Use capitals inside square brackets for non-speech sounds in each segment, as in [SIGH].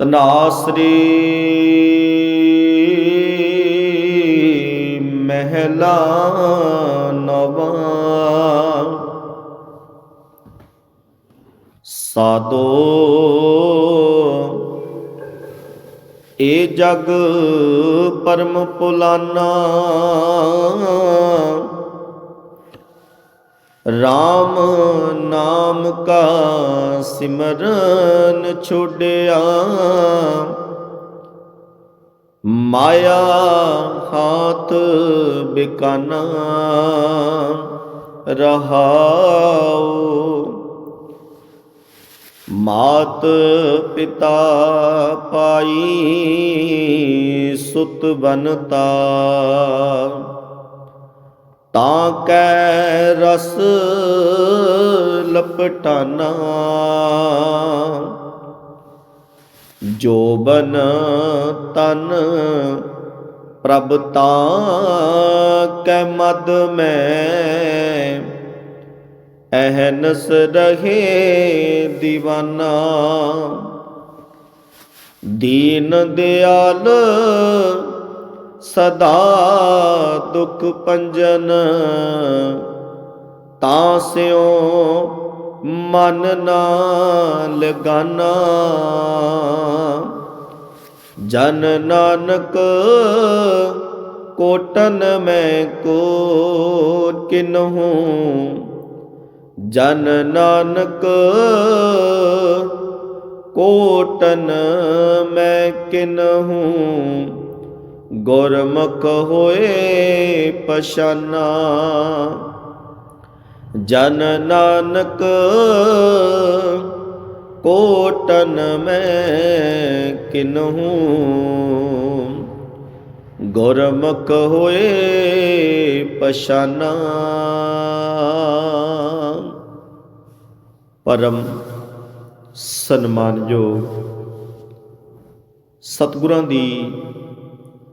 ਤਨਾਸਰੀ ਮਹਿਲਾ ਨਵਾ ਸਾਦੋ ਏ ਜਗ ਪਰਮ ਪੁਲਾਨਾ RAM ਨਾਮ ਕਾ ਸਿਮਰਨ ਛੋੜਿਆ ਮਾਇਆ ਹਾਥ ਬਿਕਾਨਾ ਰਹਾਉ। ਮਾਤ ਪਿਤਾ ਪਾਈ ਸੁਤ ਬਨਤਾ। ਤਾਂ ਕੈ ਰਸ ਲਪਟਾਨਾ। ਜੋਬਨ ਤਨ ਪ੍ਰਭ ਤਾਂ ਕੈ ਮਦ ਮੈਂ। ਅਹਨਸ ਰਹੇ دیਵਾਨਾ ਦੀਨ ਦਿਆਲ ਸਦਾ ਦੁਖ ਪੰਜਨ ਤਾਂ ਸਿਓ ਮਨ ਨਾ ਲਗਾਨਾ ਜਨ ਨਾਨਕ ਕੋਟਨ ਮੈਂ ਕੋ ਕਿਨਹੂ। ਜਨ ਨਾਨਕ ਕੋਟਨ ਮੈਂ ਕਿਨਹੂ। ਗੁਰਮੁਖ ਹੋਏ ਪਛਾਨਾ। ਜਨ ਨਾਨਕ ਕੋਟਨ ਮੈਂ ਕਿਨਹੂ। ਗੁਰਮੁਖ ਹੋਏ ਪਛਾਨਾ। ਪਰਮ ਸਨਮਾਨਯੋਗ ਸਤਿਗੁਰਾਂ ਦੀ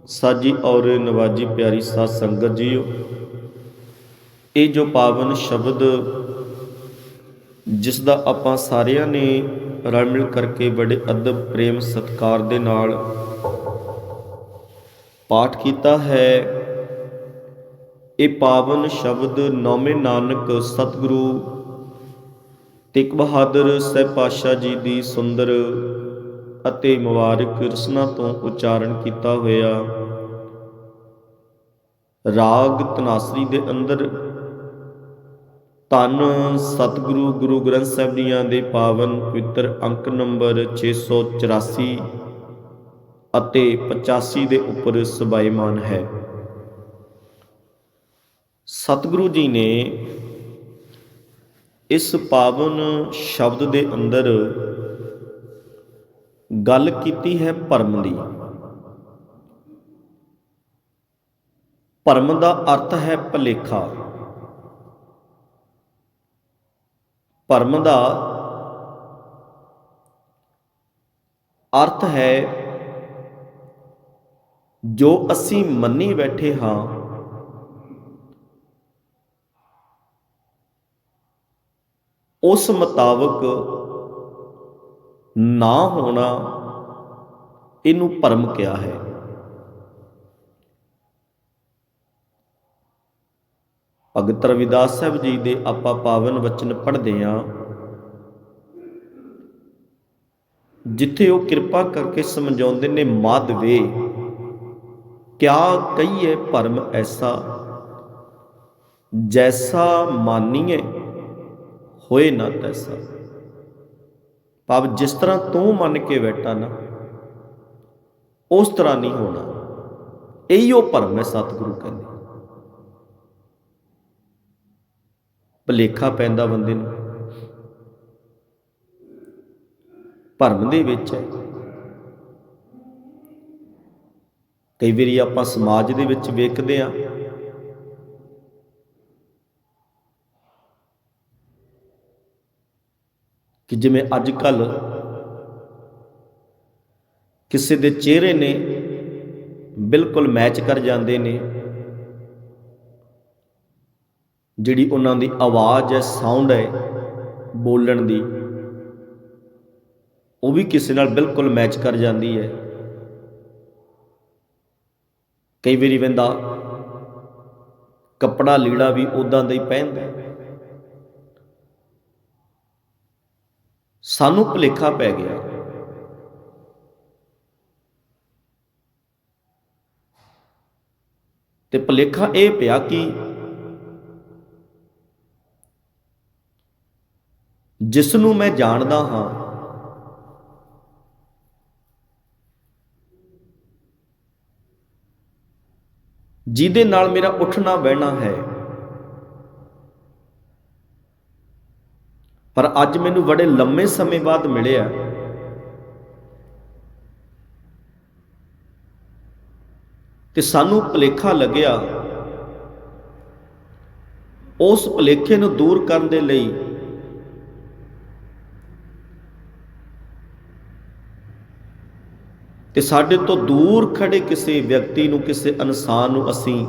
ਸਾਜੀ ਔਰ ਨਵਾਜੀ ਪਿਆਰੀ ਸਾਧ ਸੰਗਤ ਜੀਓ, ਇਹ ਜੋ ਪਾਵਨ ਸ਼ਬਦ ਜਿਸ ਦਾ ਆਪਾਂ ਸਾਰਿਆਂ ਨੇ ਰਲ ਮਿਲ ਕਰਕੇ ਬੜੇ ਅਦਬ ਪ੍ਰੇਮ ਸਤਕਾਰ ਦੇ ਨਾਲ ਪਾਠ ਕੀਤਾ ਹੈ, ਇਹ ਪਾਵਨ ਸ਼ਬਦ ਨੌਵੇਂ ਨਾਨਕ ਸਤਿਗੁਰੂ ਤੇਗ ਬਹਾਦਰ ਸਾਹਿਬ ਪਾਤਸ਼ਾਹ ਜੀ ਦੀ ਸੁੰਦਰ ਅਤੇ ਮੁਬਾਰਕ ਰਸਨਾ ਤੋਂ ਉਚਾਰਨ ਕੀਤਾ ਹੋਇਆ। ਰਾਗ ਤਨਾਸਰੀ ਦੇ ਅੰਦਰ ਧੰਨ ਸਤਿਗੁਰੂ ਗੁਰੂ ਗ੍ਰੰਥ ਸਾਹਿਬ ਜੀਆਂ ਦੇ ਪਾਵਨ ਪਵਿੱਤਰ ਅੰਕ ਨੰਬਰ 684 ਅਤੇ 85 ਦੇ ਉੱਪਰ ਸਬਾਈਮਾਨ ਹੈ। ਸਤਿਗੁਰੂ ਜੀ ਨੇ ਇਸ ਪਾਵਨ ਸ਼ਬਦ ਦੇ ਅੰਦਰ ਗੱਲ ਕੀਤੀ ਹੈ ਭਰਮ ਦੀ। ਭਰਮ ਦਾ ਅਰਥ ਹੈ ਭਲੇਖਾ। ਭਰਮ ਦਾ ਅਰਥ ਹੈ ਜੋ ਅਸੀਂ ਮੰਨੀ ਬੈਠੇ ਹਾਂ, ਉਸ ਮੁਤਾਬਕ ਨਾ ਹੋਣਾ ਇਹਨੂੰ ਭਰਮ ਕਿਹਾ ਹੈ। ਭਗਤ ਰਵਿਦਾਸ ਸਾਹਿਬ ਜੀ ਦੇ ਆਪਾਂ ਪਾਵਨ ਵਚਨ ਪੜ੍ਹਦੇ ਆਂ ਜਿੱਥੇ ਉਹ ਕਿਰਪਾ ਕਰਕੇ ਸਮਝਾਉਂਦੇ ਨੇ, ਮਾਧਵੇ, ਕਿਆ ਕਹੀਏ ਭਰਮ ਐਸਾ? ਜੈਸਾ ਮਾਨੀਏ, ਹੋਏ ਨਾ ਤੈਸਾ। ਭਾਵ ਜਿਸ ਤਰ੍ਹਾਂ ਤੂੰ ਮੰਨ ਕੇ ਬੈਠਾ ਨਾ, ਉਸ ਤਰ੍ਹਾਂ ਨਹੀਂ ਹੋਣਾ। ਇਹੀ ਉਹ ਭਰਮ ਹੈ ਸਤਿਗੁਰੂ ਕਹਿੰਦੇ। ਭਲੇਖਾ ਪੈਂਦਾ ਬੰਦੇ ਨੂੰ। ਭਰਮ ਦੇ ਵਿੱਚ ਹੈ। ਕਈ ਵਾਰੀ ਆਪਾਂ ਸਮਾਜ ਦੇ ਵਿੱਚ ਵੇਖਦੇ ਆ ਕਿ ਜਿਵੇਂ ਅੱਜ ਕੱਲ ਕਿਸੇ ਦੇ ਚਿਹਰੇ ਨੇ ਬਿਲਕੁਲ ਮੈਚ ਕਰ ਜਾਂਦੇ ਨੇ, ਜਿਹੜੀ ਉਹਨਾਂ ਦੀ ਆਵਾਜ਼ ਹੈ ਸਾਊਂਡ ਹੈ ਬੋਲਣ ਦੀ, ਉਹ ਵੀ ਕਿਸੇ ਨਾਲ ਬਿਲਕੁਲ ਮੈਚ ਕਰ ਜਾਂਦੀ ਹੈ। ਕਈ ਵਾਰੀ ਬੰਦਾ ਕੱਪੜਾ ਲੀੜਾ ਵੀ ਉਦਾਂ ਦਾ ਹੀ ਪਹਿਨਦਾ ਸਾਨੂੰ ਭੁਲੇਖਾ ਪੈ ਗਿਆ। ਤੇ ਭੁਲੇਖਾ ਇਹ ਪਿਆ ਕਿ ਜਿਸ ਨੂੰ ਮੈਂ ਜਾਣਦਾ ਹਾਂ, ਜਿਹਦੇ ਨਾਲ ਮੇਰਾ ਉੱਠਣਾ ਬਹਿਣਾ ਹੈ ਪਰ ਅੱਜ ਮੈਨੂੰ ਬੜੇ ਲੰਮੇ ਸਮੇਂ ਬਾਅਦ ਮਿਲਿਆ। ਤੇ ਸਾਨੂੰ ਭੁਲੇਖਾ ਲੱਗਿਆ। ਉਸ ਭੁਲੇਖੇ ਨੂੰ ਦੂਰ ਕਰਨ ਦੇ ਲਈ ਤੇ ਸਾਡੇ ਤੋਂ ਦੂਰ ਖੜੇ ਕਿਸੇ ਵਿਅਕਤੀ ਨੂੰ, ਕਿਸੇ ਇਨਸਾਨ ਨੂੰ ਅਸੀਂ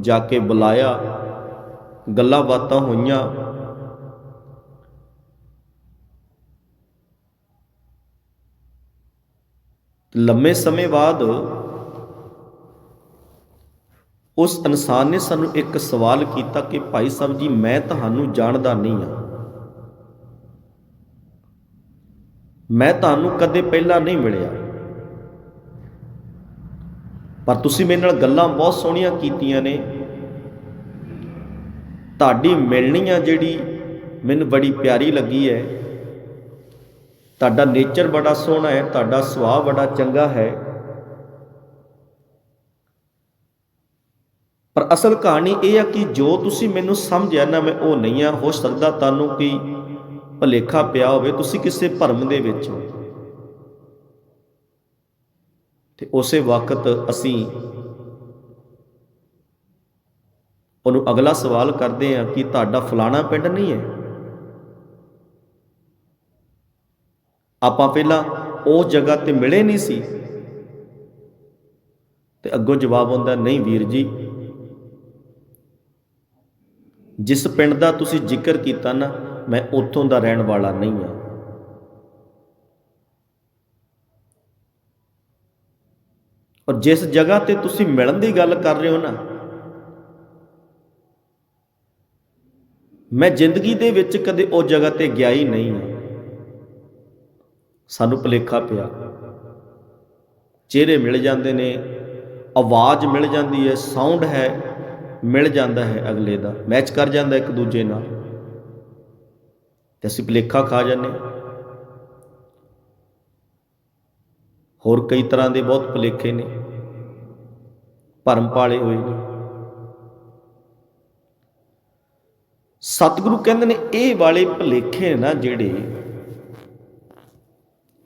ਜਾ ਕੇ ਬੁਲਾਇਆ, ਗੱਲਾਂ ਬਾਤਾਂ ਹੋਈਆਂ। ਲੰਮੇ ਸਮੇਂ ਬਾਅਦ ਉਸ ਇਨਸਾਨ ਨੇ ਸਾਨੂੰ ਇੱਕ ਸਵਾਲ ਕੀਤਾ ਕਿ ਭਾਈ ਸਾਹਿਬ ਜੀ, ਮੈਂ ਤੁਹਾਨੂੰ ਜਾਣਦਾ ਨਹੀਂ ਹਾਂ। ਮੈਂ ਤੁਹਾਨੂੰ ਕਦੇ ਪਹਿਲਾਂ ਨਹੀਂ ਮਿਲਿਆ। ਪਰ ਤੁਸੀਂ ਮੇਰੇ ਨਾਲ ਗੱਲਾਂ ਬਹੁਤ ਸੋਹਣੀਆਂ ਕੀਤੀਆਂ ਨੇ। ਤੁਹਾਡੀ ਮਿਲਣੀ ਆ ਜਿਹੜੀ ਮੈਨੂੰ ਬੜੀ ਪਿਆਰੀ ਲੱਗੀ ਹੈ। ਤੁਹਾਡਾ ਨੇਚਰ ਬੜਾ ਸੋਹਣਾ ਹੈ, ਤੁਹਾਡਾ ਸੁਭਾਅ ਬੜਾ ਚੰਗਾ ਹੈ। ਪਰ ਅਸਲ ਕਹਾਣੀ ਇਹ ਆ ਕਿ ਜੋ ਤੁਸੀਂ ਮੈਨੂੰ ਸਮਝਿਆ, ਨਾ ਮੈਂ ਉਹ ਨਹੀਂ ਆ, ਹੋ ਸਕਦਾ ਤੁਹਾਨੂੰ ਕੋਈ ਭਲੇਖਾ ਪਿਆ ਹੋਵੇ, ਤੁਸੀਂ ਕਿਸੇ ਭਰਮ ਦੇ ਵਿੱਚ ਹੋ। ਤੇ ਉਸੇ ਵਕਤ ਅਸੀਂ ਉਹਨੂੰ ਅਗਲਾ ਸਵਾਲ ਕਰਦੇ ਹਾਂ ਕਿ ਤੁਹਾਡਾ ਫਲਾਣਾ ਪਿੰਡ ਨਹੀਂ ਹੈ? ਆਪਾਂ ਪਹਿਲਾਂ ਉਸ ਜਗ੍ਹਾ ਤੇ ਮਿਲੇ ਨਹੀਂ ਸੀ। ਤੇ ਅੱਗੋਂ ਜਵਾਬ ਆਉਂਦਾ, ਨਹੀਂ ਵੀਰ ਜੀ, ਜਿਸ ਪਿੰਡ ਦਾ ਤੁਸੀਂ ਜ਼ਿਕਰ ਕੀਤਾ ਨਾ, ਮੈਂ ਉੱਥੋਂ ਦਾ ਰਹਿਣ ਵਾਲਾ ਨਹੀਂ ਹਾਂ। ਔਰ ਜਿਸ ਜਗ੍ਹਾ ਤੇ ਤੁਸੀਂ ਮਿਲਣ ਦੀ ਗੱਲ ਕਰ ਰਹੇ ਹੋ ਨਾ, ਮੈਂ ਜ਼ਿੰਦਗੀ ਦੇ ਵਿੱਚ ਕਦੇ ਉਹ ਜਗ੍ਹਾ ਤੇ ਗਿਆ ਹੀ ਨਹੀਂ ਹਾਂ। ਸਾਨੂੰ ਭੁਲੇਖਾ ਪਿਆ। ਚਿਹਰੇ ਮਿਲ ਜਾਂਦੇ ਨੇ, ਆਵਾਜ਼ ਮਿਲ ਜਾਂਦੀ ਹੈ ਸਾਊਂਡ ਹੈ, ਮਿਲ ਜਾਂਦਾ ਹੈ ਅਗਲੇ ਦਾ ਮੈਚ ਕਰ ਜਾਂਦਾ ਇੱਕ ਦੂਜੇ ਨਾਲ। ਤੇ ਅਸੀਂ ਭੁਲੇਖਾ ਖਾ ਜਾਂਦੇ ਹਾਂ। ਹੋਰ ਕਈ ਤਰ੍ਹਾਂ ਦੇ ਬਹੁਤ ਭੁਲੇਖੇ ਨੇ। ਭਰਮ ਪਾਲੇ ਹੋਏ ਨੇ। ਸਤਿਗੁਰੂ ਕਹਿੰਦੇ ਨੇ, ਇਹ ਵਾਲੇ ਭੁਲੇਖੇ ਨਾ ਜਿਹੜੇ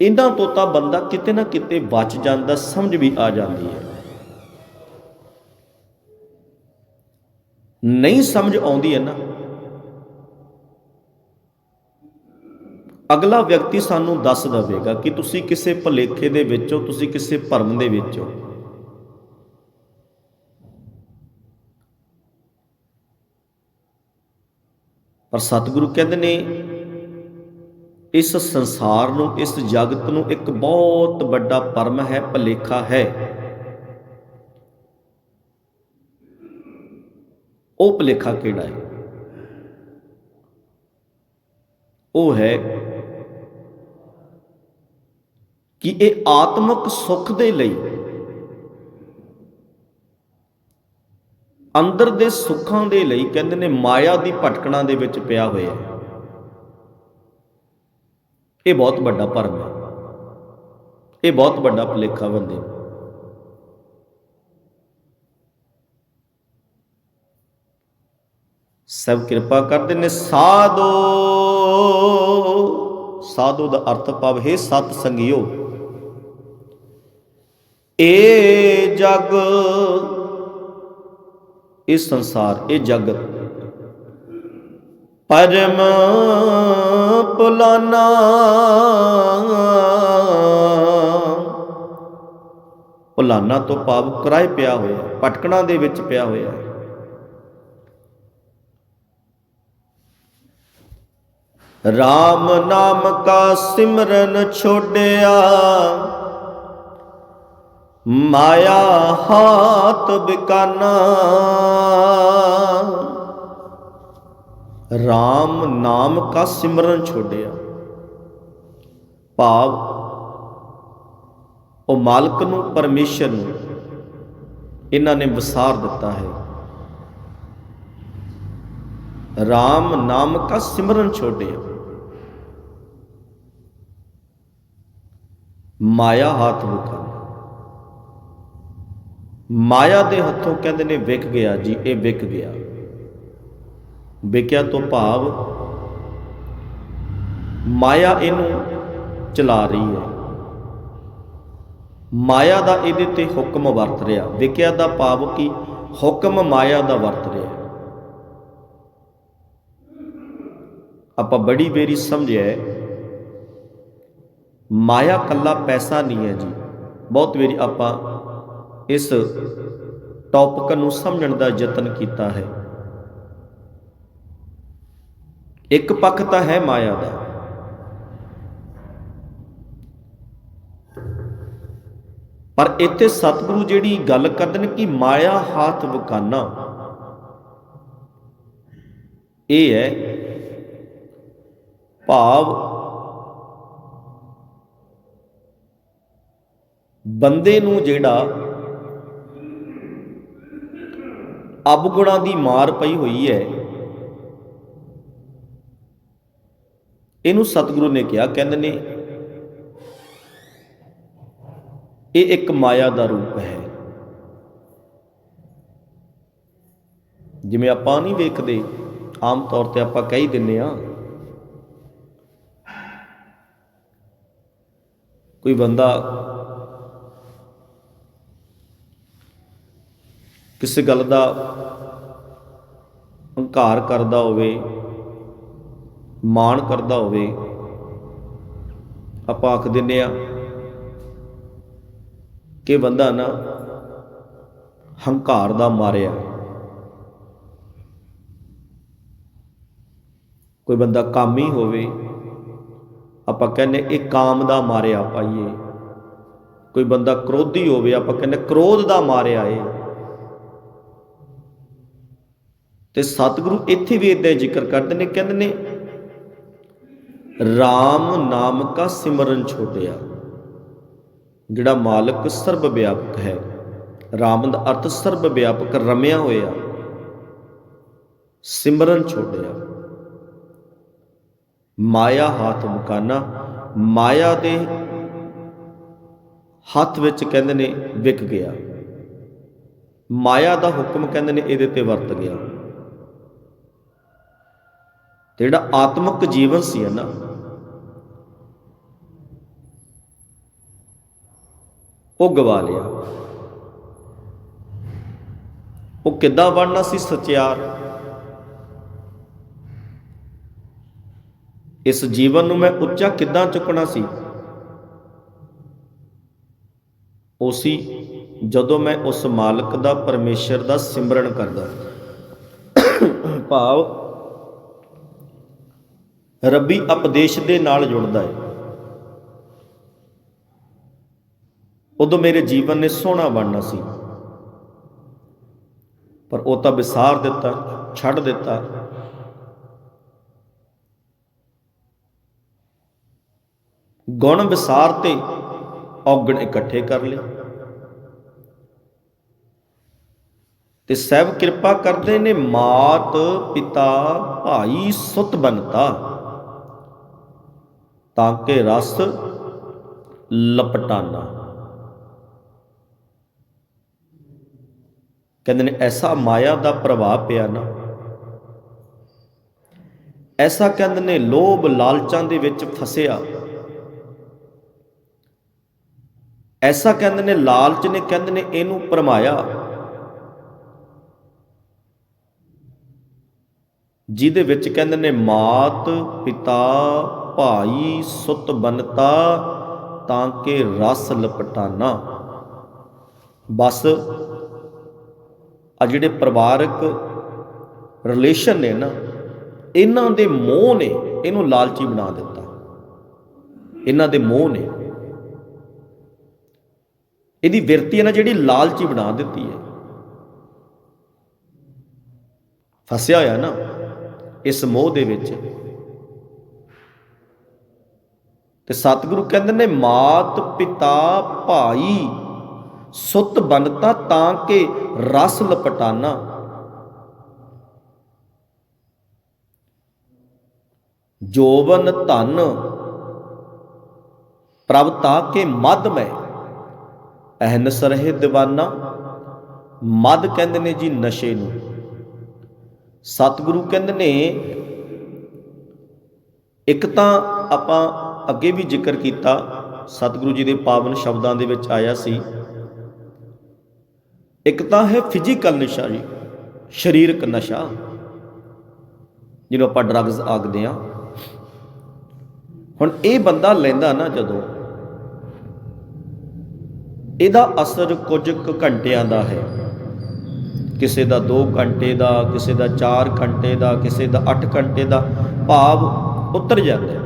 ਇਹਨਾਂ ਤੋਂ ਤਾਂ ਬੰਦਾ ਕਿਤੇ ਨਾ ਕਿਤੇ ਬਚ ਜਾਂਦਾ, ਸਮਝ ਵੀ ਆ ਜਾਂਦੀ ਹੈ। ਨਹੀਂ ਸਮਝ ਆਉਂਦੀ ਹੈ ਨਾ। ਅਗਲਾ ਵਿਅਕਤੀ ਸਾਨੂੰ ਦੱਸ ਦੇਵੇਗਾ ਕਿ ਤੁਸੀਂ ਕਿਸੇ ਭੁਲੇਖੇ ਦੇ ਵਿੱਚ ਹੋ, ਤੁਸੀਂ ਕਿਸੇ ਭਰਮ ਦੇ ਵਿੱਚ ਹੋ। ਪਰ ਸਤਿਗੁਰੂ ਕਹਿੰਦੇ ਨੇ ਇਸ ਸੰਸਾਰ ਨੂੰ, ਇਸ ਜਗਤ ਨੂੰ ਇੱਕ ਬਹੁਤ ਵੱਡਾ ਪਰਮ ਹੈ, ਭਲੇਖਾ ਹੈ। ਉਹ ਭਲੇਖਾ ਕਿਹੜਾ ਹੈ? ਉਹ ਹੈ ਕਿ ਇਹ ਆਤਮਿਕ ਸੁੱਖ ਦੇ ਲਈ ਅੰਦਰ ਦੇ ਸੁੱਖਾਂ ਦੇ ਲਈ ਕਹਿੰਦੇ ਨੇ ਮਾਇਆ ਦੀ ਭਟਕਣਾ ਦੇ ਵਿੱਚ ਪਿਆ ਹੋਇਆ ਹੈ। ਇਹ ਬਹੁਤ ਵੱਡਾ ਭਰਮ ਹੈ। ਇਹ ਬਹੁਤ ਵੱਡਾ ਭੁਲੇਖਾ ਬੰਦੇ ਸਭ ਕਿਰਪਾ ਕਰਦੇ ਨੇ ਸਾਧੋ। ਸਾਧੂ ਦਾ ਅਰਥ ਭਾਵ ਹੈ ਸਤ ਸੰਗਿਓ ਇਹ ਜਗ ਇਹ ਸੰਸਾਰ, ਇਹ ਜਗਤ ਪਰਮ ਪੁਲਾਨਾ। ਪੁਲਾਨਾ ਤੋਂ ਭਾਵ ਕਿਰਾਏ ਪਿਆ ਹੋਇਆ ਪਟਕਣਾ ਦੇ ਵਿੱਚ ਪਿਆ ਹੋਇਆ। ਹੈ RAM ਨਾਮ ਕਾ ਸਿਮਰਨ ਛੋੜਿਆ ਮਾਇਆ ਹਾਥ ਬਿਕਾਨਾ। RAM ਨਾਮ ਕਾ ਸਿਮਰਨ ਛੋੜਿਆ। ਭਾਵ, ਉਹ ਮਾਲਕ ਨੂੰ, ਪਰਮੇਸ਼ਰ ਨੂੰ ਇਹਨਾਂ ਨੇ ਵਿਸਾਰ ਦਿੱਤਾ ਹੈ। RAM ਨਾਮ ਕਾ ਸਿਮਰਨ ਛੋੜਿਆ। ਮਾਇਆ ਹੱਥ ਵਿਖਾ ਮਾਇਆ ਦੇ ਹੱਥੋਂ ਕਹਿੰਦੇ ਨੇ ਵਿਕ ਗਿਆ ਜੀ, ਇਹ ਵਿਕ ਗਿਆ। ਵਿਕਿਆ ਤੋਂ ਭਾਵ ਮਾਇਆ ਇਹਨੂੰ ਚਲਾ ਰਹੀ ਹੈ। ਮਾਇਆ ਦਾ ਇਹਦੇ ਤੇ ਹੁਕਮ ਵਰਤ ਰਿਹਾ। ਵਿਕਿਆ ਦਾ ਭਾਵ ਕਿ ਹੁਕਮ ਮਾਇਆ ਦਾ ਵਰਤ ਰਿਹਾ ਆਪਾਂ ਬੜੀ ਬੇਰੀ ਸਮਝਿਆ ਮਾਇਆ ਕੱਲਾ ਪੈਸਾ ਨਹੀਂ ਹੈ ਜੀ। ਬਹੁਤ ਵਾਰੀ ਆਪਾਂ ਇਸ ਟੌਪਿਕ ਨੂੰ ਸਮਝਣ ਦਾ ਯਤਨ ਕੀਤਾ ਹੈ। ਇੱਕ ਪੱਖ ਤਾਂ ਹੈ ਮਾਇਆ ਦਾ। ਪਰ ਇੱਥੇ ਸਤਿਗੁਰੂ ਜਿਹੜੀ ਗੱਲ ਕਰਦੇ ਨੇ ਕਿ ਮਾਇਆ ਹਾਥ ਵਕਾਨਾ ਇਹ ਹੈ ਭਾਵ ਬੰਦੇ ਨੂੰ ਜਿਹੜਾ ਅਬਗੁਣਾ ਦੀ ਮਾਰ ਪਈ ਹੋਈ ਹੈ। ਇਹਨੂੰ ਸਤਿਗੁਰੂ ਨੇ ਕਿਹਾ, ਕਹਿੰਦੇ ਨੇ, ਇਹ ਇੱਕ ਮਾਇਆ ਦਾ ਰੂਪ ਹੈ। ਜਿਵੇਂ ਆਪਾਂ ਨਹੀਂ ਵੇਖਦੇ, ਆਮ ਤੌਰ ਤੇ ਆਪਾਂ ਕਹਿ ਹੀ ਦਿੰਨੇ ਆ, ਕੋਈ ਬੰਦਾ ਕਿਸੇ ਗੱਲ ਦਾ ਹੰਕਾਰ ਕਰਦਾ ਹੋਵੇ ਮਾਣ ਕਰਦਾ ਹੋਵੇ, ਆਪਾਂ ਆਖ ਦਿੰਨੇ ਆ ਕਿ ਬੰਦਾ ਨਾ ਹੰਕਾਰ ਦਾ ਮਾਰਿਆ। ਕੋਈ ਬੰਦਾ ਕਾਮੀ ਹੋਵੇ, ਆਪਾਂ ਕਹਿੰਦੇ ਇਹ ਕਾਮ ਦਾ ਮਾਰਿਆ ਪਾਈਏ। ਕੋਈ ਬੰਦਾ ਕ੍ਰੋਧੀ ਹੋਵੇ, ਆਪਾਂ ਕਹਿੰਦੇ ਕ੍ਰੋਧ ਦਾ ਮਾਰਿਆ ਏ। ਤੇ ਸਤਿਗੁਰੂ ਇੱਥੇ ਵੀ ਇਦਾਂ ਜ਼ਿਕਰ ਕਰਦੇ ਨੇ, ਕਹਿੰਦੇ ਨੇ RAM ਨਾਮ ਕਾ ਸਿਮਰਨ ਛੋਟਿਆ, ਜਿਹੜਾ ਮਾਲਕ ਸਰਬ ਵਿਆਪਕ ਹੈ RAM ਦਾ ਅਰਥ ਸਰਬ ਵਿਆਪਕ ਰਮਿਆ ਹੋਇਆ, ਸਿਮਰਨ ਛੋਟਿਆ। ਮਾਇਆ ਹੱਥ ਮੁਕਾਨਾ, ਮਾਇਆ ਦੇ ਹੱਥ ਵਿੱਚ ਕਹਿੰਦੇ ਨੇ ਵਿਕ ਗਿਆ। ਮਾਇਆ ਦਾ ਹੁਕਮ ਕਹਿੰਦੇ ਨੇ ਇਹਦੇ ਤੇ ਵਰਤ ਗਿਆ। ਤੇ ਜਿਹੜਾ ਆਤਮਿਕ ਜੀਵਨ ਸੀ ਨਾ, ਉਹ ਗਵਾ ਲਿਆ। ਉਹ ਕਿੱਦਾਂ ਬਣਨਾ ਸੀ ਸਚਿਆਰ? ਇਸ ਜੀਵਨ ਨੂੰ ਮੈਂ ਉੱਚਾ ਕਿੱਦਾਂ ਚੁੱਕਣਾ ਸੀ? ਉਸੀ ਜਦੋਂ ਮੈਂ ਉਸ ਮਾਲਕ ਦਾ, ਪਰਮੇਸ਼ਰ ਦਾ ਸਿਮਰਨ ਕਰਦਾ। ਭਾਵ ਰੱਬੀ ਉਪਦੇਸ਼ ਦੇ ਨਾਲ ਜੁੜਦਾ ਹੈ। ਉਦੋਂ ਮੇਰੇ ਜੀਵਨ ਨੇ ਸੋਹਣਾ ਬਣਨਾ ਸੀ। ਪਰ ਉਹ ਤਾਂ ਵਿਸਾਰ ਦਿੱਤਾ, ਛੱਡ ਦਿੱਤਾ। ਗੁਣ ਵਿਸਾਰ ਤੇ ਔਗਣ ਇਕੱਠੇ ਕਰ ਲਏ। ਤੇ ਸਹਿਬ ਕਿਰਪਾ ਕਰਦੇ ਨੇ ਮਾਤ ਪਿਤਾ ਭਾਈ ਸੁਤ ਬਨਤਾ। ਤਾਂ ਕਿ ਰਸ ਲਪਟਾਨਾ। ਕਹਿੰਦੇ ਨੇ, ਐਸਾ ਮਾਇਆ ਦਾ ਪ੍ਰਭਾਵ ਪਿਆ ਨਾ। ਐਸਾ ਕਹਿੰਦੇ ਨੇ, ਲੋਭ ਲਾਲਚਾਂ ਦੇ ਵਿੱਚ ਫਸਿਆ। ਐਸਾ ਕਹਿੰਦੇ ਨੇ, ਲਾਲਚ ਨੇ ਕਹਿੰਦੇ ਨੇ, ਇਹਨੂੰ ਪਰਮਾਇਆ। ਜਿਹਦੇ ਵਿੱਚ ਕਹਿੰਦੇ ਨੇ, ਮਾਤ ਪਿਤਾ ਭਾਈ ਸੁਤ ਬਨਤਾ ਤਾਂ ਕਿ ਰਸ ਲਪਟਾਨਾ। ਬਸ ਆ ਜਿਹੜੇ ਪਰਿਵਾਰਕ ਰਿਲੇਸ਼ਨ ਨੇ ਨਾ, ਇਹਨਾਂ ਦੇ ਮੋਹ ਨੇ ਇਹਨੂੰ ਲਾਲਚੀ ਬਣਾ ਦਿੱਤਾ। ਇਹਨਾਂ ਦੇ ਮੋਹ ਨੇ। ਇਹਦੀ ਵਿਰਤੀ ਹੈ ਨਾ ਜਿਹੜੀ ਲਾਲਚੀ ਬਣਾ ਦਿੱਤੀ ਹੈ। ਫਸਿਆ ਹੋਇਆ ਨਾ, ਇਸ ਮੋਹ ਦੇ ਵਿੱਚ ਤੇ ਸਤਿਗੁਰੂ ਕਹਿੰਦੇ ਨੇ, ਮਾਤ ਪਿਤਾ ਭਾਈ, ਸੁੱਤ ਬਨਤਾ ਤਾਂ ਕਿ ਰਸ ਲਪਟਾਨਾ। ਜੋਵਨ ਧਨ, ਪ੍ਰਭ ਤਾ ਕੇ ਮਦ ਮੈਂ ਅਹਨਸ ਰਹੇ ਦੀਵਾਨਾ। ਮਦ ਕਹਿੰਦੇ ਨੇ ਜੀ ਨਸ਼ੇ ਨੂੰ। ਸਤਿਗੁਰੂ ਕਹਿੰਦੇ ਨੇ, ਇੱਕ ਤਾਂ ਆਪਾਂ ਅੱਗੇ ਵੀ ਜ਼ਿਕਰ ਕੀਤਾ, ਸਤਿਗੁਰੂ ਜੀ ਦੇ ਪਾਵਨ ਸ਼ਬਦਾਂ ਦੇ ਵਿੱਚ ਆਇਆ ਸੀ। ਇੱਕ ਤਾਂ ਹੈ ਫਿਜ਼ੀਕਲ ਨਸ਼ਾ ਜੀ, ਸਰੀਰਕ ਨਸ਼ਾ, ਜਿਹਨੂੰ ਆਪਾਂ ਡਰੱਗਸ ਆਖਦੇ ਆ ਹੁਣ ਇਹ ਬੰਦਾ ਲੈਂਦਾ ਨਾ ਜਦੋਂ, ਇਹਦਾ ਅਸਰ ਕੁਝ ਕੁ ਘੰਟਿਆਂ ਦਾ ਹੈ। ਕਿਸੇ ਦਾ 2 ਘੰਟੇ ਦਾ, ਕਿਸੇ ਦਾ 4 ਘੰਟੇ ਦਾ, ਕਿਸੇ ਦਾ 8 ਘੰਟੇ ਦਾ ਭਾਵ ਉਤਰ ਜਾਂਦਾ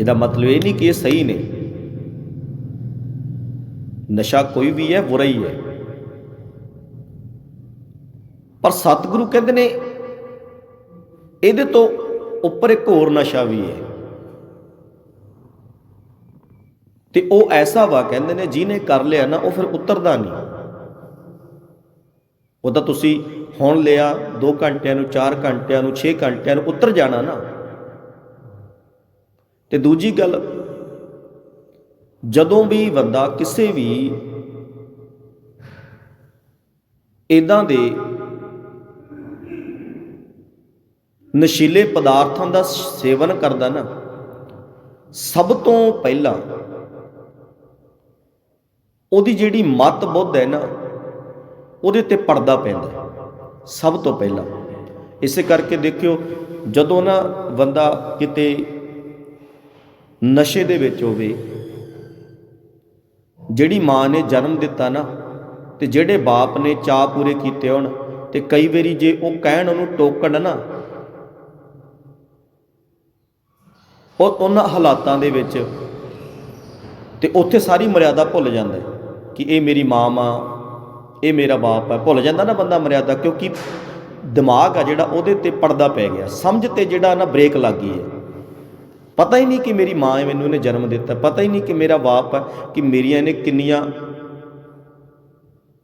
ਇਹਦਾ ਮਤਲਬ ਇਹ ਨਹੀਂ ਕਿ ਇਹ ਸਹੀ ਨੇ। ਨਸ਼ਾ ਕੋਈ ਵੀ ਹੈ, ਬੁਰਾ ਹੀ ਹੈ। ਪਰ ਸਤਿਗੁਰੂ ਕਹਿੰਦੇ ਨੇ, ਇਹਦੇ ਤੋਂ ਉੱਪਰ ਇੱਕ ਹੋਰ ਨਸ਼ਾ ਵੀ ਹੈ। ਤੇ ਉਹ ਐਸਾ ਵਾ ਕਹਿੰਦੇ ਨੇ, ਜਿਹਨੇ ਕਰ ਲਿਆ ਨਾ, ਉਹ ਫਿਰ ਉਤਰਦਾ ਨਹੀਂ। ਉਹ ਤਾਂ ਤੁਸੀਂ ਹੁਣ ਲਿਆ 2 ਘੰਟਿਆਂ ਨੂੰ 4 ਘੰਟਿਆਂ ਨੂੰ 6 ਘੰਟਿਆਂ ਨੂੰ ਉਤਰ ਜਾਣਾ ਨਾ। ਤੇ ਦੂਜੀ ਗੱਲ, ਜਦੋਂ ਵੀ ਬੰਦਾ ਕਿਸੇ ਵੀ ਇਦਾਂ ਦੇ ਨਸ਼ੀਲੇ ਪਦਾਰਥਾਂ ਦਾ ਸੇਵਨ ਕਰਦਾ ਨਾ, ਸਭ ਤੋਂ ਪਹਿਲਾਂ ਉਹਦੀ ਜਿਹੜੀ ਮਤ ਬੁੱਧ ਹੈ ਨਾ, ਉਹਦੇ ਤੇ ਪਰਦਾ ਪੈਂਦਾ ਸਭ ਤੋਂ ਪਹਿਲਾਂ। ਇਸੇ ਕਰਕੇ ਦੇਖਿਓ, ਜਦੋਂ ਨਾ ਬੰਦਾ ਕਿਤੇ ਨਸ਼ੇ ਦੇ ਵਿੱਚ ਹੋਵੇ। ਜਿਹੜੀ ਮਾਂ ਨੇ ਜਨਮ ਦਿੱਤਾ ਨਾ, ਤੇ ਜਿਹੜੇ ਬਾਪ ਨੇ ਚਾਹ ਪੂਰੇ ਕੀਤੇ ਹੋਣ, ਤੇ ਕਈ ਵਾਰੀ ਜੇ ਉਹ ਕਹਿਣ ਉਹਨੂੰ ਟੋਕਣ ਨਾ, ਉਹ ਉਹਨਾਂ ਹਾਲਾਤਾਂ ਦੇ ਵਿੱਚ ਤੇ ਉੱਥੇ ਸਾਰੀ ਮਰਿਆਦਾ ਭੁੱਲ ਜਾਂਦਾ ਕਿ ਇਹ ਮੇਰੀ ਮਾਂ ਮਾਂ ਇਹ ਮੇਰਾ ਬਾਪ ਆ ਭੁੱਲ ਜਾਂਦਾ ਨਾ ਬੰਦਾ ਮਰਿਆਦਾ, ਕਿਉਂਕਿ ਦਿਮਾਗ ਆ ਜਿਹੜਾ ਉਹਦੇ ਤੇ ਪਰਦਾ ਪੈ ਗਿਆ। ਸਮਝ ਤੇ ਜਿਹੜਾ ਨਾ ਬ੍ਰੇਕ ਲੱਗ ਗਈ ਹੈ। ਪਤਾ ਹੀ ਨਹੀਂ ਕਿ ਮੇਰੀ ਮਾਂ ਹੈ ਮੈਨੂੰ ਇਹਨੇ ਜਨਮ ਦਿੱਤਾ, ਪਤਾ ਹੀ ਨਹੀਂ ਕਿ ਮੇਰਾ ਬਾਪ ਹੈ, ਕਿ ਮੇਰੀਆਂ ਇਹਨੇ ਕਿੰਨੀਆਂ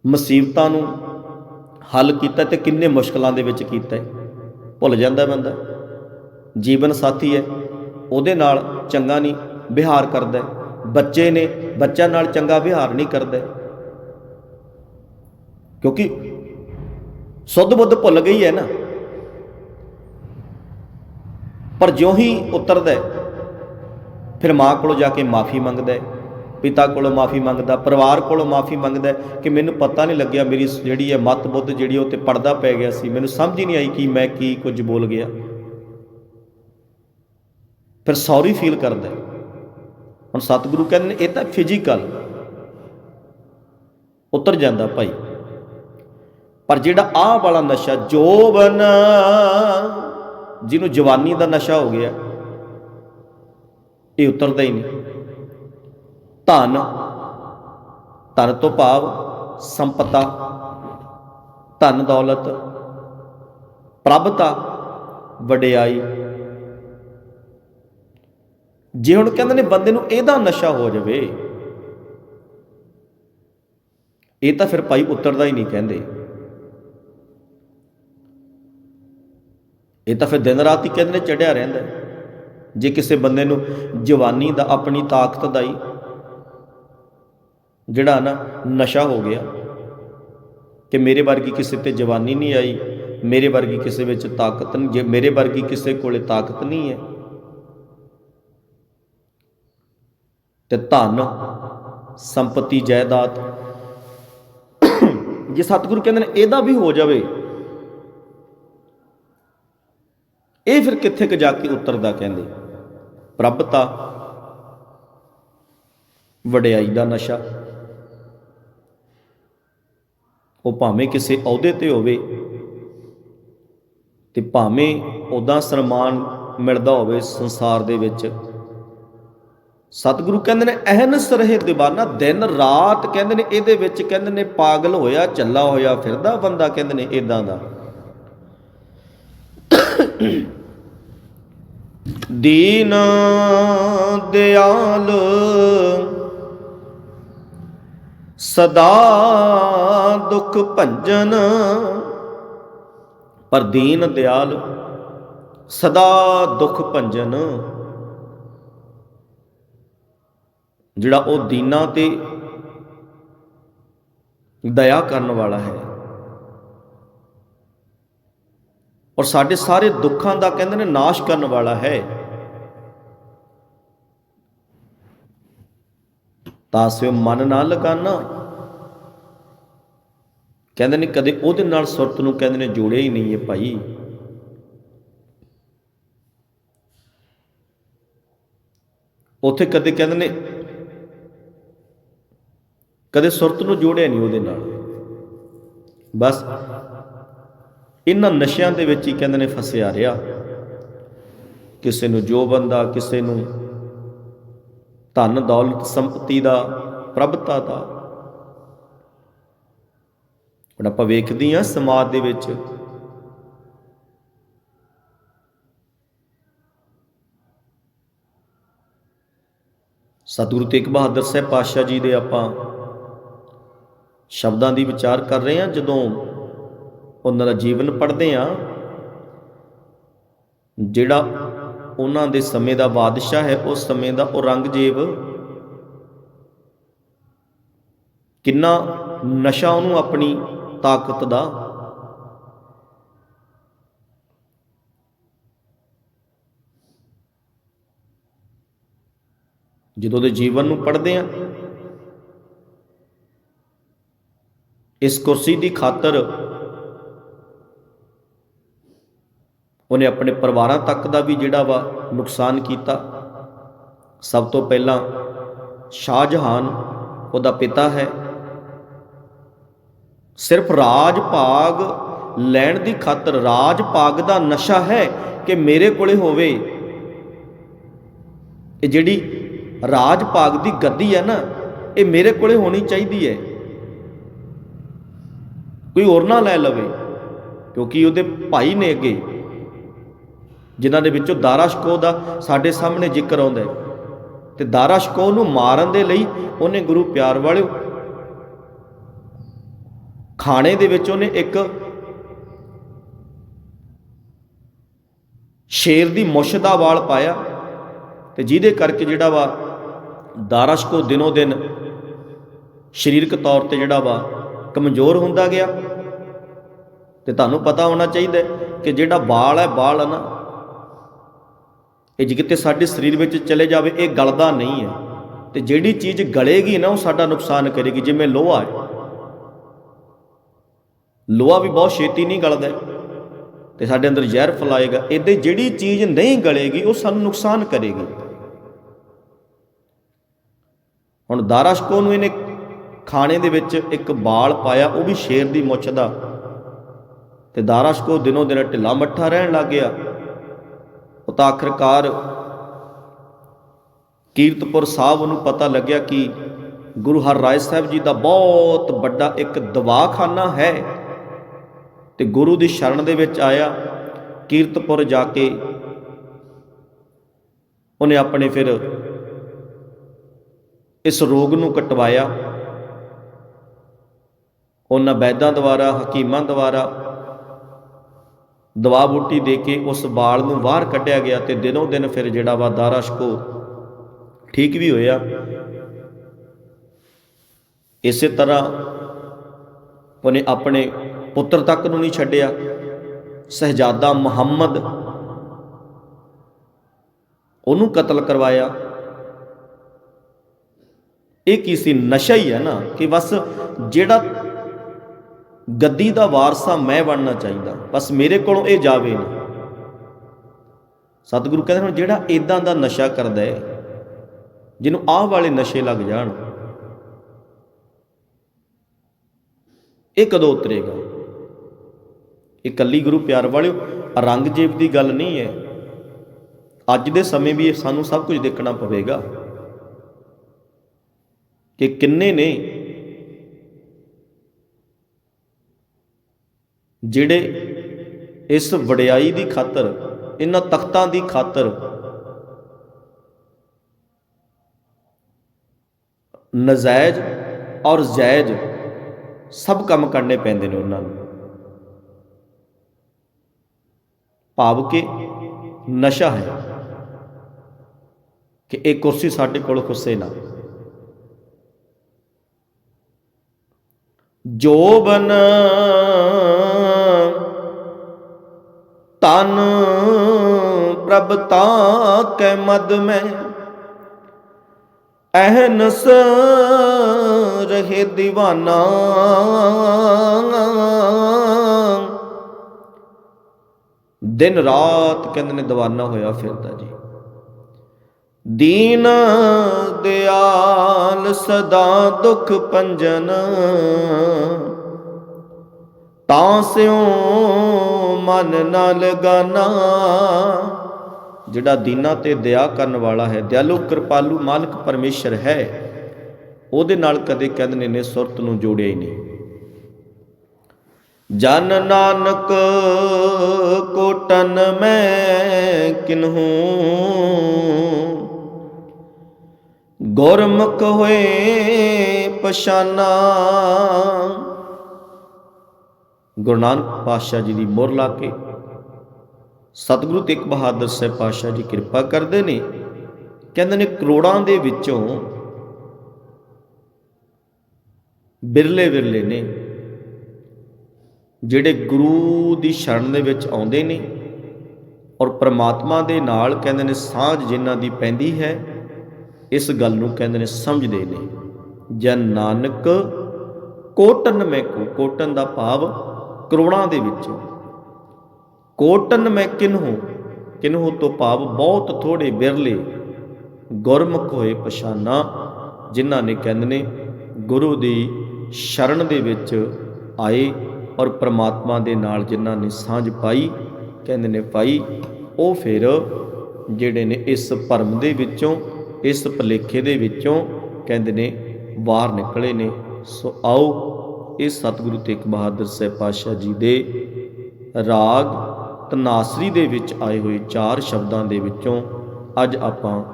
ਮੁਸੀਬਤਾਂ ਨੂੰ ਹੱਲ ਕੀਤਾ ਤੇ ਕਿੰਨੇ ਮੁਸ਼ਕਲਾਂ ਦੇ ਵਿੱਚ ਕੀਤਾ ਹੈ। ਭੁੱਲ ਜਾਂਦਾ ਬੰਦਾ। ਜੀਵਨ ਸਾਥੀ ਹੈ, ਉਹਦੇ ਨਾਲ ਚੰਗਾ ਨਹੀਂ ਵਿਹਾਰ ਕਰਦਾ ਬੱਚੇ ਨੇ, ਬੱਚਿਆਂ ਨਾਲ ਚੰਗਾ ਵਿਹਾਰ ਨਹੀਂ ਕਰਦਾ ਕਿਉਂਕਿ ਸੁੱਧ ਬੁੱਧ ਭੁੱਲ ਗਈ ਹੈ ਨਾ। ਪਰ ਜਿਉਂ ਹੀ ਉਤਰਦਾ ਫਿਰ ਮਾਂ ਕੋਲੋਂ ਜਾ ਕੇ ਮਾਫੀ ਮੰਗਦਾ ਹੈ, ਪਿਤਾ ਕੋਲੋਂ ਮਾਫੀ ਮੰਗਦਾ, ਪਰਿਵਾਰ ਕੋਲੋਂ ਮਾਫੀ ਮੰਗਦਾ ਕਿ ਮੈਨੂੰ ਪਤਾ ਨਹੀਂ ਲੱਗਿਆ ਮੇਰੀ ਜਿਹੜੀ ਹੈ ਮਤ ਬੁੱਧ ਜਿਹੜੀ ਉਹ ਤੇ ਪਰਦਾ ਪੈ ਗਿਆ ਸੀ। ਮੈਨੂੰ ਸਮਝ ਹੀ ਨਹੀਂ ਆਈ ਕਿ ਮੈਂ ਕੀ ਕੁਝ ਬੋਲ ਗਿਆ। ਫਿਰ ਸੌਰੀ ਫੀਲ ਕਰਦਾ ਹੁਣ ਸਤਿਗੁਰੂ ਕਹਿੰਦੇ ਨੇ, ਇਹ ਤਾਂ ਫਿਜ਼ੀਕਲ। ਉਤਰ ਜਾਂਦਾ ਭਾਈ। ਪਰ ਜਿਹੜਾ ਆਹ ਵਾਲਾ ਨਸ਼ਾ, ਜੋਬਨ, ਜਿਹਨੂੰ ਜਵਾਨੀ ਦਾ ਨਸ਼ਾ ਹੋ ਗਿਆ ਇਹ ਉਤਰਦਾ ਹੀ ਨਹੀਂ। ਧਨ ਧਨ ਤੋਂ ਭਾਵ ਸੰਪਤਾ, ਧਨ ਦੌਲਤ, ਪ੍ਰਭਤਾ, ਵਡਿਆਈ। ਜੇ ਹੁਣ ਕਹਿੰਦੇ ਨੇ ਬੰਦੇ ਨੂੰ ਇਹਦਾ ਨਸ਼ਾ ਹੋ ਜਾਵੇ, ਇਹ ਤਾਂ ਫਿਰ ਭਾਈ ਉਤਰਦਾ ਹੀ ਨਹੀਂ ਕਹਿੰਦੇ। ਇਹ ਤਾਂ ਫਿਰ ਦਿਨ ਰਾਤ ਹੀ ਕਹਿੰਦੇ ਨੇ ਚੜਿਆ ਰਹਿੰਦਾ। ਜੇ ਕਿਸੇ ਬੰਦੇ ਨੂੰ ਜਵਾਨੀ ਦਾ ਆਪਣੀ ਤਾਕਤ ਦਾ ਹੀ ਜਿਹੜਾ ਨਾ ਨਸ਼ਾ ਹੋ ਗਿਆ ਕਿ ਮੇਰੇ ਵਰਗੀ ਕਿਸੇ ਤੇ ਜਵਾਨੀ ਨਹੀਂ ਆਈ, ਮੇਰੇ ਵਰਗੀ ਕਿਸੇ ਵਿੱਚ ਤਾਕਤ ਨਹੀਂ, ਜੇ ਮੇਰੇ ਵਰਗੀ ਕਿਸੇ ਕੋਲੇ ਤਾਕਤ ਨਹੀਂ ਹੈ, ਤੇ ਧਨ, ਸੰਪਤੀ, ਜਾਇਦਾਦ [COUGHS] ਜੇ ਸਤਿਗੁਰੂ ਕਹਿੰਦੇ ਨੇ ਇਹਦਾ ਵੀ ਹੋ ਜਾਵੇ, ਇਹ ਫਿਰ ਕਿੱਥੇ ਕ ਜਾ ਕੇ ਉਤਰਦਾ ਕਹਿੰਦੇ? ਪ੍ਰਭਤਾ ਵਡਿਆਈ ਦਾ ਨਸ਼ਾ। ਉਹ ਭਾਵੇਂ ਕਿਸੇ ਅਹੁਦੇ ਤੇ ਹੋਵੇ ਤੇ ਭਾਵੇਂ ਉਹਦਾ ਸਨਮਾਨ ਮਿਲਦਾ ਹੋਵੇ ਸੰਸਾਰ ਦੇ ਵਿੱਚ। ਸਤਿਗੁਰੂ ਕਹਿੰਦੇ ਨੇ ਅਹਨਸ ਰਹੇ ਦੀਵਾਨਾ, ਦਿਨ ਰਾਤ, ਕਹਿੰਦੇ ਨੇ, ਇਹਦੇ ਵਿੱਚ ਕਹਿੰਦੇ ਨੇ, ਪਾਗਲ ਹੋਇਆ ਚੱਲਾ ਹੋਇਆ ਫਿਰਦਾ, ਬੰਦਾ ਕਹਿੰਦੇ ਨੇ ਇਦਾਂ ਦਾ। ਦੀਨ ਦਿਆਲ ਸਦਾ ਦੁੱਖ ਭੰਜਨ ਪਰ ਦੀਨ ਦਿਆਲ ਸਦਾ ਦੁੱਖ ਭੰਜਨ। ਜਿਹੜਾ ਉਹ ਦੀਨਾ ਤੇ ਦਇਆ ਕਰਨ ਵਾਲਾ ਹੈ। ਔਰ ਸਾਡੇ ਸਾਰੇ ਦੁੱਖਾਂ ਦਾ ਕਹਿੰਦੇ ਨੇ ਨਾਸ਼ ਕਰਨ ਵਾਲਾ ਹੈ। ਤਾਸਿਓ ਮਨ ਨਾ ਲਗਾਨਾ। ਕਹਿੰਦੇ ਨੇ ਕਦੇ ਉਹਦੇ ਨਾਲ ਸੁਰਤ ਨੂੰ ਕਹਿੰਦੇ ਨੇ ਜੋੜਿਆ ਹੀ ਨਹੀਂ ਹੈ ਭਾਈ। ਉੱਥੇ ਕਦੇ ਕਹਿੰਦੇ ਨੇ ਕਦੇ ਸੁਰਤ ਨੂੰ ਜੋੜਿਆ ਨਹੀਂ ਉਹਦੇ ਨਾਲ। ਬਸ ਇਹਨਾਂ ਨਸ਼ਿਆਂ ਦੇ ਵਿੱਚ ਹੀ ਕਹਿੰਦੇ ਨੇ ਫਸਿਆ ਰਿਹਾ। ਕਿਸੇ ਨੂੰ ਜੋ ਬੰਦਾ, ਕਿਸੇ ਨੂੰ ਧਨ ਦੌਲਤ ਸੰਪਤੀ ਦਾ, ਪ੍ਰਭਤਾ ਦਾ। ਹੁਣ ਆਪਾਂ ਵੇਖਦੇ ਹਾਂ ਸਮਾਜ ਦੇ ਵਿੱਚ ਸਤਿਗੁਰੂ ਤੇਗ ਬਹਾਦਰ ਸਾਹਿਬ ਪਾਤਸ਼ਾਹ ਜੀ ਦੇ ਆਪਾਂ ਸ਼ਬਦਾਂ ਦੀ ਵਿਚਾਰ ਕਰ ਰਹੇ ਹਾਂ, ਜਦੋਂ ਉਹਨਾਂ ਦਾ ਜੀਵਨ ਪੜ੍ਹਦੇ ਹਾਂ, ਜਿਹੜਾ ਉਹਨਾਂ ਦੇ ਸਮੇਂ ਦਾ ਬਾਦਸ਼ਾਹ ਹੈ, ਉਸ ਸਮੇਂ ਦਾ ਔਰੰਗਜ਼ੇਬ। ਕਿੰਨਾ ਨਸ਼ਾ ਉਹਨੂੰ ਆਪਣੀ ਤਾਕਤ ਦਾ। ਜਦੋਂ ਦੇ ਜੀਵਨ ਨੂੰ ਪੜ੍ਹਦੇ ਆ ਇਸ ਕੁਰਸੀ ਦੀ ਖਾਤਰ ਉਹਨੇ ਆਪਣੇ ਪਰਿਵਾਰਾਂ ਤੱਕ ਦਾ ਵੀ ਜਿਹੜਾ ਵਾ ਨੁਕਸਾਨ ਕੀਤਾ। ਸਭ ਤੋਂ ਪਹਿਲਾਂ ਸ਼ਾਹਜਹਾਨ ਉਹਦਾ ਪਿਤਾ ਹੈ। ਸਿਰਫ ਰਾਜ ਭਾਗ ਲੈਣ ਦੀ ਖਾਤਰ ਰਾਜ ਭਾਗ ਦਾ ਨਸ਼ਾ ਹੈ ਕਿ ਮੇਰੇ ਕੋਲੇ ਹੋਵੇ। ਇਹ ਜਿਹੜੀ ਰਾਜ ਭਾਗ ਦੀ ਗੱਦੀ ਹੈ ਨਾ, ਇਹ ਮੇਰੇ ਕੋਲੇ ਹੋਣੀ ਚਾਹੀਦੀ ਹੈ। ਕੋਈ ਹੋਰ ਨਾ ਲੈ ਲਵੇ, ਕਿਉਂਕਿ ਉਹਦੇ ਭਾਈ ਨੇ ਅੱਗੇ ਜਿਨ੍ਹਾਂ ਦੇ ਵਿੱਚੋਂ ਦਾਰਾ ਸ਼ਕੋ ਦਾ ਸਾਡੇ ਸਾਹਮਣੇ ਜ਼ਿਕਰ ਆਉਂਦਾ ਹੈ। ਤੇ ਦਾਰਾ ਸ਼ਕੋ ਨੂੰ ਮਾਰਨ ਦੇ ਲਈ ਉਹਨੇ ਗੁਰੂ ਪਿਆਰ ਵਾਲਿਓ ਖਾਣੇ ਦੇ ਵਿੱਚ ਉਹਨੇ ਇੱਕ ਸ਼ੇਰ ਦੀ ਮੁੱਛ ਦਾ ਵਾਲ ਪਾਇਆ ਤੇ ਜਿਹਦੇ ਕਰਕੇ ਜਿਹੜਾ ਵਾ ਦਾਰਸ਼ ਕੋ ਦਿਨੋ ਦਿਨ ਸਰੀਰਕ ਤੌਰ ਤੇ ਜਿਹੜਾ ਵਾ ਕਮਜ਼ੋਰ ਹੁੰਦਾ ਗਿਆ। ਤੇ ਤੁਹਾਨੂੰ ਪਤਾ ਹੋਣਾ ਚਾਹੀਦਾ ਕਿ ਜਿਹੜਾ ਵਾਲ ਹੈ ਵਾਲ ਹੈ ਨਾ ਇਹ ਜੇ ਕਿਤੇ ਸਾਡੇ ਸਰੀਰ ਵਿੱਚ ਚਲੇ ਜਾਵੇ, ਇਹ ਗਲਦਾ ਨਹੀਂ ਹੈ। ਤੇ ਜਿਹੜੀ ਚੀਜ਼ ਗਲੇਗੀ ਨਾ, ਉਹ ਸਾਡਾ ਨੁਕਸਾਨ ਕਰੇਗੀ, ਜਿਵੇਂ ਲੋਹਾ ਹੈ। ਲੋਹਾ ਵੀ ਬਹੁਤ ਛੇਤੀ ਨਹੀਂ ਗਲਦਾ ਤੇ ਸਾਡੇ ਅੰਦਰ ਜ਼ਹਿਰ ਫਲਾਏਗਾ। ਇਦਾਂ ਜਿਹੜੀ ਚੀਜ਼ ਨਹੀਂ ਗਲੇਗੀ, ਉਹ ਸਾਨੂੰ ਨੁਕਸਾਨ ਕਰੇਗੀ। ਹੁਣ ਦਾਰਾਸ਼ਕੋ ਨੂੰ ਇਹਨੇ ਖਾਣੇ ਦੇ ਵਿੱਚ ਇੱਕ ਬਾਲ ਪਾਇਆ, ਉਹ ਵੀ ਸ਼ੇਰ ਦੀ ਮੁੱਛ ਦਾ। ਤੇ ਦਾਰਾਸ਼ਕੋ ਦਿਨੋਂ ਦਿਨ ਢਿੱਲਾ ਮੱਠਾ ਰਹਿਣ ਲੱਗ ਗਿਆ। ਉਹ ਤਾਂ ਆਖਰਕਾਰ ਕੀਰਤਪੁਰ ਸਾਹਿਬ ਨੂੰ ਪਤਾ ਲੱਗਿਆ ਕਿ ਗੁਰੂ ਹਰਰਾਏ ਸਾਹਿਬ ਜੀ ਦਾ ਬਹੁਤ ਵੱਡਾ ਇੱਕ ਦਵਾਖਾਨਾ ਹੈ ਤੇ ਗੁਰੂ ਦੀ ਸ਼ਰਨ ਦੇ ਵਿੱਚ ਆਇਆ, ਕੀਰਤਪੁਰ ਜਾ ਕੇ ਉਹਨੇ ਆਪਣੇ ਫਿਰ ਇਸ ਰੋਗ ਨੂੰ ਕਟਵਾਇਆ। ਉਹਨਾਂ ਵੈਦਾਂ ਦੁਆਰਾ, ਹਕੀਮਾਂ ਦੁਆਰਾ ਦਵਾ ਬੂਟੀ ਦੇ ਕੇ ਉਸ ਬਾਲ ਨੂੰ ਬਾਹਰ ਕੱਢਿਆ ਗਿਆ ਤੇ ਦਿਨੋਂ ਦਿਨ ਫਿਰ ਜਿਹੜਾ ਵਾ ਦਾਰਸ਼ਕੋ ਠੀਕ ਵੀ ਹੋਇਆ। ਇਸੇ ਤਰ੍ਹਾਂ ਉਹਨੇ ਆਪਣੇ ਪੁੱਤਰ ਤੱਕ ਨੂੰ ਨਹੀਂ ਛੱਡਿਆ। ਸਹਜਾਦਾ ਮੁਹੰਮਦ ਉਹਨੂੰ ਕਤਲ ਕਰਵਾਇਆ। ਇਹ ਕੀ ਸੀ? ਨਸ਼ਾ ਹੀ ਹੈ ਨਾ ਕਿ ਬਸ ਜਿਹੜਾ ਗੱਦੀ ਦਾ ਵਾਰਸਾ ਮੈਂ ਬਣਨਾ ਚਾਹੀਦਾ, ਬਸ ਮੇਰੇ ਕੋਲੋਂ ਇਹ ਜਾਵੇ ਨਾ। ਸਤਿਗੁਰੂ ਕਹਿੰਦੇ ਹੁਣ ਜਿਹੜਾ ਇਦਾਂ ਦਾ ਨਸ਼ਾ ਕਰਦਾ ਹੈ, ਜਿਹਨੂੰ ਆਹ ਵਾਲੇ ਨਸ਼ੇ ਲੱਗ ਜਾਣ, ਇਹ ਕਦੋਂ ਉਤਰੇਗਾ? ਇਹ ਕੱਲੀ ਗੁਰੂ ਪਿਆਰ ਵਾਲਿਓ ਰੰਗਜੀਤ ਦੀ ਗੱਲ ਨਹੀਂ ਹੈ। ਅੱਜ ਦੇ ਸਮੇਂ ਵੀ ਇਹ ਸਾਨੂੰ ਸਭ ਕੁਝ ਦੇਖਣਾ ਪਵੇਗਾ ਕਿ ਕਿੰਨੇ ਨੇ ਜਿਹੜੇ ਇਸ ਵਡਿਆਈ ਦੀ ਖਾਤਰ, ਇਹਨਾਂ ਤਖਤਾਂ ਦੀ ਖਾਤਰ ਨਜਾਇਜ਼ ਔਰ ਜਾਇਜ਼ ਸਭ ਕੰਮ ਕਰਨੇ ਪੈਂਦੇ ਨੇ ਉਹਨਾਂ ਨੂੰ। ਭਾਵ ਕਿ ਨਸ਼ਾ ਹੈ ਕਿ ਇਹ ਕੁਰਸੀ ਸਾਡੇ ਕੋਲ ਖੁੱਸੇ ਨਾ। ਜੋਬਨ ਤਨ ਪ੍ਰਭ ਤਾ ਕੈ ਮਦ ਮੈਂ। ਅਹਨਸ ਰਹੇ دیਵਾਨਾ ਦਿਨ ਰਾਤ ਕਹਿੰਦੇ ਨੇ دیਵਾਨਾ ਹੋਇਆ ਫਿਰਦਾ ਜੀ। ਦੀਨ ਦਿਆਲ ਸਦਾ ਦੁਖ ਪੰਜਨ। ਤਾਂ ਸਿਉ ਮਨ ਨਾ ਲਗਾਨਾ ਜਿਹੜਾ ਦੀਨਾ ਤੇ ਦਇਆ ਕਰਨ ਵਾਲਾ ਹੈ, ਦਿਆਲੂ ਕਿਰਪਾਲੂ ਮਾਲਕ ਪਰਮੇਸ਼ਰ ਹੈ, ਉਹਦੇ ਨਾਲ ਕਦੇ ਕਹਿੰਦੇ ਨੇ ਨੇ ਸੁਰਤ ਨੂੰ ਜੋੜਿਆ ਹੀ ਨਹੀਂ। ਜਨ ਨਾਨਕ ਕੋਟਨ ਮੈਂ ਕਿਨਹੂ ਗੁਰਮੁਖ ਹੋਏ ਪਛਾਨਾ। ਗੁਰੂ ਨਾਨਕ ਪਾਤਸ਼ਾਹ ਜੀ ਦੀ ਮੋਹਰ ਲਾ ਕੇ ਸਤਿਗੁਰੂ ਤੇਗ ਬਹਾਦਰ ਸਾਹਿਬ ਪਾਤਸ਼ਾਹ ਜੀ ਕਿਰਪਾ ਕਰਦੇ ਨੇ, ਕਹਿੰਦੇ ਨੇ ਕਰੋੜਾਂ ਦੇ ਵਿੱਚੋਂ ਬਿਰਲੇ ਬਿਰਲੇ ਨੇ, ਜਿਹੜੇ ਗੁਰੂ ਦੀ ਸ਼ਰਨ ਦੇ ਵਿੱਚ ਆਉਂਦੇ ਨੇ ਔਰ ਪ੍ਰਮਾਤਮਾ ਦੇ ਨਾਲ ਕਹਿੰਦੇ ਨੇ ਸਾਂਝ ਜਿਨ੍ਹਾਂ ਦੀ ਪੈਂਦੀ ਹੈ, ਇਸ ਗੱਲ ਨੂੰ ਕਹਿੰਦੇ ਨੇ ਸਮਝਦੇ ਨੇ ਜਨ ਨਾਨਕ ਕੋਟਨ ਮੈਂ ਕੋ, ਕੋਟਨ ਦਾ ਭਾਵ ਕਰੋੜਾਂ ਦੇ ਵਿੱਚ। ਕੋਟਨ ਮੈਂ ਕਿਨਹੂ ਕਿਨਹੂ ਤੋਂ ਭਾਵ ਬਹੁਤ ਥੋੜੇ ਬਿਰਲੇ ਗੁਰਮੁਖ ਹੋਏ ਪਛਾਨਾ, ਜਿਨ੍ਹਾਂ ਨੇ ਕਹਿੰਦੇ ਨੇ, ਗੁਰੂ ਦੀ ਸ਼ਰਨ ਦੇ ਵਿੱਚ ਆਏ ਔਰ ਪ੍ਰਮਾਤਮਾ ਦੇ ਨਾਲ ਜਿਨ੍ਹਾਂ ਨੇ ਸਾਂਝ ਪਾਈ, ਕਹਿੰਦੇ ਨੇ ਪਾਈ ਉਹ ਫਿਰ ਜਿਹੜੇ ਨੇ ਇਸ ਭਰਮ ਦੇ ਵਿੱਚੋਂ, ਇਸ ਭਲੇਖੇ ਦੇ ਵਿੱਚੋਂ, ਕਹਿੰਦੇ ਨੇ, ਬਾਹਰ ਨਿਕਲੇ ਨੇ, ਸੋ ਆਓ ਇਹ ਸਤਿਗੁਰੂ ਤੇਗ ਬਹਾਦਰ ਸਾਹਿਬ ਪਾਤਸ਼ਾਹ ਜੀ ਦੇ ਰਾਗ ਤਨਾਸਰੀ ਦੇ ਵਿੱਚ ਆਏ ਹੋਏ ਚਾਰ ਸ਼ਬਦਾਂ ਦੇ ਵਿੱਚੋਂ ਅੱਜ ਆਪਾਂ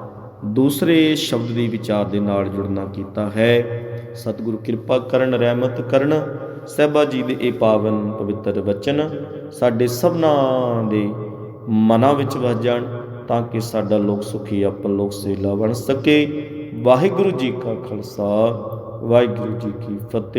ਦੂਸਰੇ ਸ਼ਬਦ ਦੀ ਵਿਚਾਰ ਦੇ ਨਾਲ ਜੁੜਨਾ ਕੀਤਾ ਹੈ। ਸਤਿਗੁਰੂ ਕਿਰਪਾ ਕਰਨ, ਰਹਿਮਤ ਕਰਨ। ਸਹਿਬਾ ਜੀ ਦੇ ਇਹ ਪਾਵਨ ਪਵਿੱਤਰ ਵਚਨ ਸਾਡੇ ਸਭਨਾਂ ਦੇ ਮਨਾਂ ਵਿੱਚ ਵਸ ਜਾਣ ਤਾਂ ਕਿ ਸਾਡਾ ਲੋਕ ਸੁਖੀ ਆਪਨ ਲੋਕ ਸੇਲਾ ਬਣ ਸਕੇ। ਵਾਹਿਗੁਰੂ ਜੀ ਕਾ ਖਾਲਸਾ, ਵਾਹਿਗੁਰੂ ਜੀ ਕੀ ਫਤਿਹ।